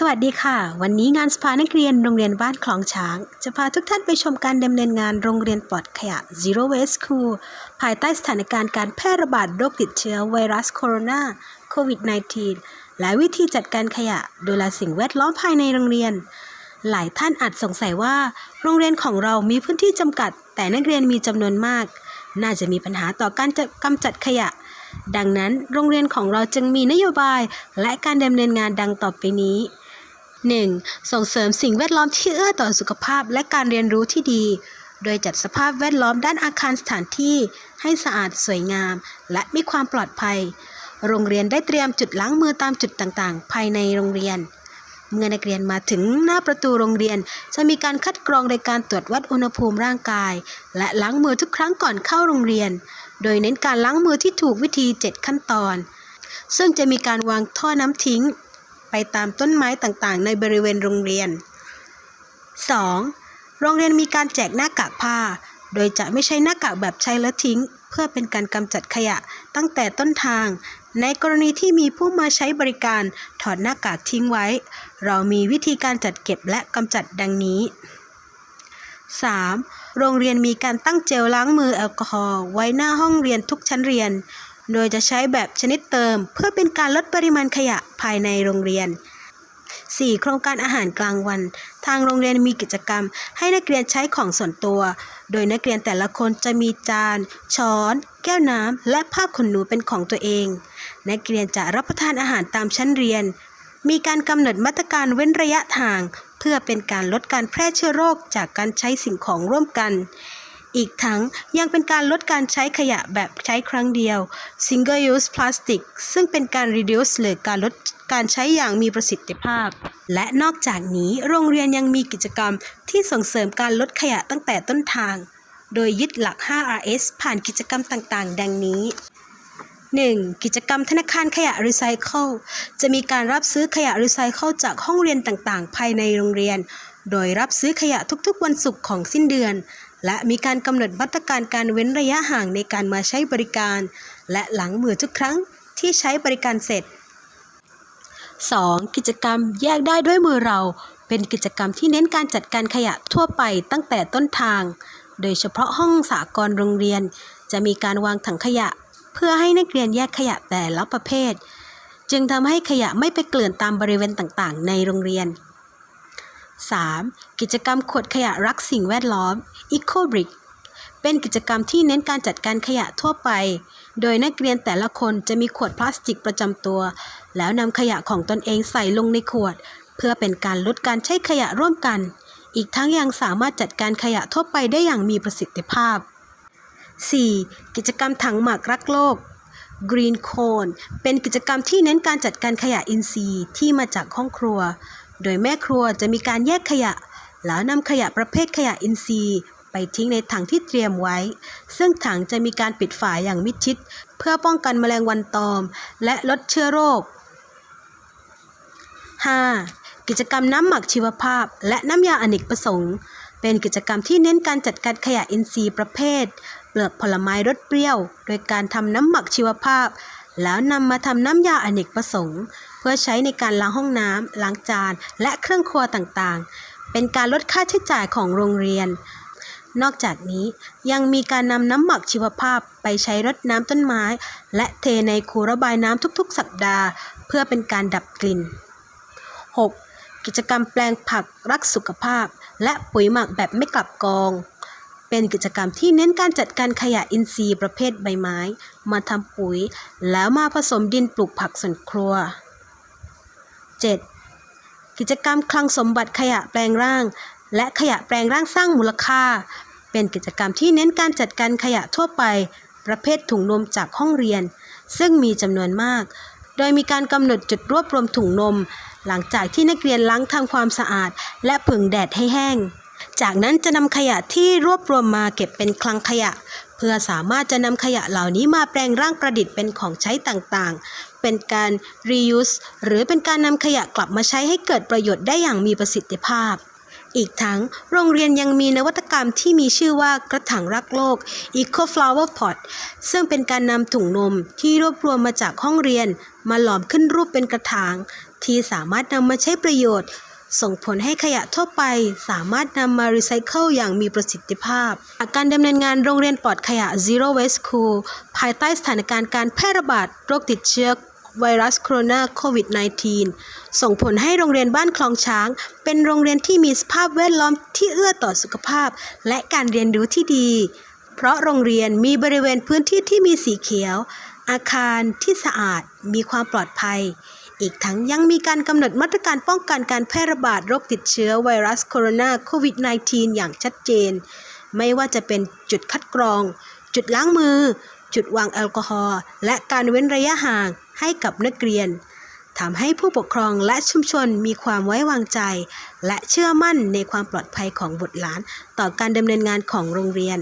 สวัสดีค่ะ วันนี้งานสภานักเรียนโรงเรียนบ้านคลองช้าง จะพาทุกท่านไปชมการดำเนินงานโรงเรียนปลอดขยะ Zero Waste School ภายใต้สถานการณ์การแพร่ระบาดโรคติดเชื้อไวรัสโคโรนาโควิด -19 และวิธีจัดการขยะดูแลสิ่งแวดล้อมภายในโรงเรียน หลายท่านอาจสงสัยว่า โรงเรียนของเรามีพื้นที่จำกัด แต่นักเรียนมีจำนวนมาก น่าจะมีปัญหาต่อการกำจัดขยะดังนั้นโรงเรียนของเราจึงมีนโยบายและการดำเนินงานดังต่อไปนี้ 1. ส่งเสริมสิ่งแวดล้อมที่เอื้อต่อสุขภาพและการเรียนรู้ที่ดี โดยจัดสภาพแวดล้อมด้านอาคารสถานที่ ให้สะอาดสวยงาม และมีความปลอดภัย โรงเรียนได้เตรียมจุดล้างมือตามจุดต่างๆ ภายในโรงเรียน เมื่อนักเรียนมาถึงหน้าประตูโรงเรียน จะมีการคัดกรองโดยการตรวจวัดอุณหภูมิร่างกาย และล้างมือทุกครั้งก่อนเข้าโรงเรียน โดยเน้นการล้างมือที่ถูกวิธี 7 ขั้นตอน ซึ่งจะมีการวางท่อน้ำทิ้ง ไปตามต้นไม้ต่างๆ ในบริเวณโรงเรียน 2. โรงเรียนมีการแจกหน้ากากผ้า โดยจะไม่ใช้หน้ากากแบบใช้แล้วทิ้ง เพื่อเป็นการกำจัดขยะตั้งแต่ต้นทาง ในกรณีที่มีผู้มาใช้บริการถอดหน้ากากทิ้งไว้ เรามีวิธีการจัดเก็บและกำจัดดังนี้ 3. โรงเรียนมีการตั้งเจลล้างมือแอลกอฮอล์ไว้หน้าห้องเรียนทุกชั้นเรียน โดยจะใช้แบบชนิดเติม เพื่อเป็นการลดปริมาณขยะภายในโรงเรียน 4. โครงการอาหารกลางวัน ทางโรงเรียนมีกิจกรรม ให้นักเรียนใช้ของส่วนตัว โดยนักเรียนแต่ละคนจะมีจาน ช้อน แก้วน้ำ และผ้าขนหนูเป็นของตัวเอง นักเรียนจะรับประทานอาหารตามชั้นเรียน มีการกำหนดมาตรการเว้นระยะทาง เพื่อเป็นการลดการแพร่เชื้อโรคจากการใช้สิ่งของร่วมกัน อีกทั้งยังเป็นการลดการใช้ขยะแบบใช้ครั้งเดียว single use plastic ซึ่งเป็นการ reduce หรือการลดการใช้อย่างมีประสิทธิภาพ และนอกจากนี้โรงเรียนยังมีกิจกรรมที่ส่งเสริมการลดขยะตั้งแต่ต้นทาง โดยยึดหลัก 5RS ผ่านกิจกรรมต่างๆ ดังนี้ 1. กิจกรรมธนาคารขยะรีไซเคิล จะมีการรับซื้อขยะรีไซเคิลจากห้องเรียนต่างๆ ภายในโรงเรียน โดยรับซื้อขยะทุกๆ วันศุกร์ของสิ้นเดือน และมีการกำหนดมาตรการการเว้นระยะห่างในการมาใช้บริการ และหลังมือทุกครั้งที่ใช้บริการเสร็จ 2. กิจกรรมแยกได้ด้วยมือเรา เป็นกิจกรรมที่เน้นการจัดการขยะทั่วไปตั้งแต่ต้นทาง โดยเฉพาะห้องสากรณ์โรงเรียน จะมีการวางถังขยะ เพื่อให้นักเรียนแยกขยะแต่ละประเภท จึงทำให้ขยะไม่ไปเกลื่อนตามบริเวณต่างๆ ในโรงเรียน 3. กิจกรรมขวดขยะรักสิ่งแวดล้อม EcoBrick เป็นกิจกรรมที่เน้นการจัดการขยะทั่วไป โดยนักเรียนแต่ละคนจะมีขวดพลาสติกประจำตัว แล้วนำขยะของตนเองใส่ลงในขวด เพื่อเป็นการลดการใช้ขยะร่วมกัน อีกทั้งยังสามารถจัดการขยะทั่วไปได้อย่างมีประสิทธิภาพ 4. กิจกรรมถังหมากรักโลก Green Cone เป็นกิจกรรมที่เน้นการจัดการขยะอินทรีย์ที่มาจากห้องครัว โดยแม่ครัวจะมีการแยกขยะ แล้วนำขยะประเภทขยะอินทรีย์ ไปทิ้งในถังที่เตรียมไว้ ซึ่งถังจะมีการปิดฝาอย่างมิดชิด เพื่อป้องกันแมลงวันตอม และลดเชื้อโรค 5. กิจกรรมน้ำหมักชีวภาพ และน้ำยาอเนกประสงค์เป็นกิจกรรมที่เน้นการจัดการขยะอินทรีย์ประเภท เปลือกผลไม้รสเปรี้ยว โดยการทำน้ำหมักชีวภาพ แล้วนำมาทำน้ำยาอเนกประสงค์ เพื่อใช้ในการล้างห้องน้ำล้างจาน และเครื่องครัวต่างๆ เป็นการลดค่าใช้จ่ายของโรงเรียน นอกจากนี้ยังมีการนำน้ำหมักชีวภาพไปใช้รดน้ำต้นไม้ และเทในคูระบายน้ำทุกๆ สัปดาห์ เพื่อเป็นการดับกลิ่น 6. กิจกรรมแปลงผักรักสุขภาพ และปุ๋ยหมักแบบไม่กลับกอง เป็นกิจกรรมที่เน้นการจัดการขยะอินทรีย์ประเภทใบไม้ มาทำปุ๋ย แล้วมาผสมดินปลูกผักสวนครัว 7. กิจกรรมคลังสมบัติขยะแปลงร่าง และขยะแปลงร่างสร้างมูลค่า เป็นกิจกรรมที่เน้นการจัดการขยะทั่วไป ประเภทถุงนมจากห้องเรียน ซึ่งมีจำนวนมาก โดยมีการกำหนดจุดรวบรวมถุงนม หลังจากที่นักเรียนล้างทำความสะอาด และผึ่งแดดให้แห้ง จากนั้นจะนำขยะที่รวบรวมมาเก็บเป็นคลังขยะ เพื่อสามารถจะนำขยะเหล่านี้มาแปลงร่างประดิษฐ์เป็นของใช้ต่างๆ เป็นการ reuse หรือเป็นการนำขยะกลับมาใช้ให้เกิดประโยชน์ได้อย่างมีประสิทธิภาพ อีกทั้งโรงเรียนยังมีนวัตกรรมที่มีชื่อว่ากระถางรักโลก Eco Flower Pot ซึ่งเป็นการนำถุงนมที่รวบรวมมาจากห้องเรียน มาหลอมขึ้นรูปเป็นกระถางที่สามารถนำมาใช้ประโยชน์ ส่งผลให้ขยะทั่วไปสามารถนำมารีไซเคิลอย่างมีประสิทธิภาพจากการดำเนินงานโรงเรียนปลอดขยะ Zero Waste School ภายใต้สถานการณ์การแพร่ระบาดโรคติดเชื้อไวรัสโคโรนาโควิด -19 ส่งผลให้โรงเรียนบ้านคลองช้าง เป็นโรงเรียนที่มีสภาพแวดล้อมที่เอื้อต่อสุขภาพ และการเรียนรู้ที่ดี เพราะโรงเรียนมีบริเวณพื้นที่ที่มีสีเขียว อาคารที่สะอาด มีความปลอดภัย อีกทั้งยังมีการกำหนดมาตรการป้องกันการแพร่ระบาดโรคติดเชื้อไวรัสโคโรนาโควิด -19 อย่างชัดเจน ไม่ว่าจะเป็นจุดคัดกรอง จุดล้างมือ จุดวางแอลกอฮอล์และการเว้นระยะห่างให้กับนักเรียนทำให้ผู้ปกครองและชุมชนมีความไว้วางใจ และเชื่อมั่นในความปลอดภัยของบุตรหลาน ต่อการดำเนินงานของโรงเรียน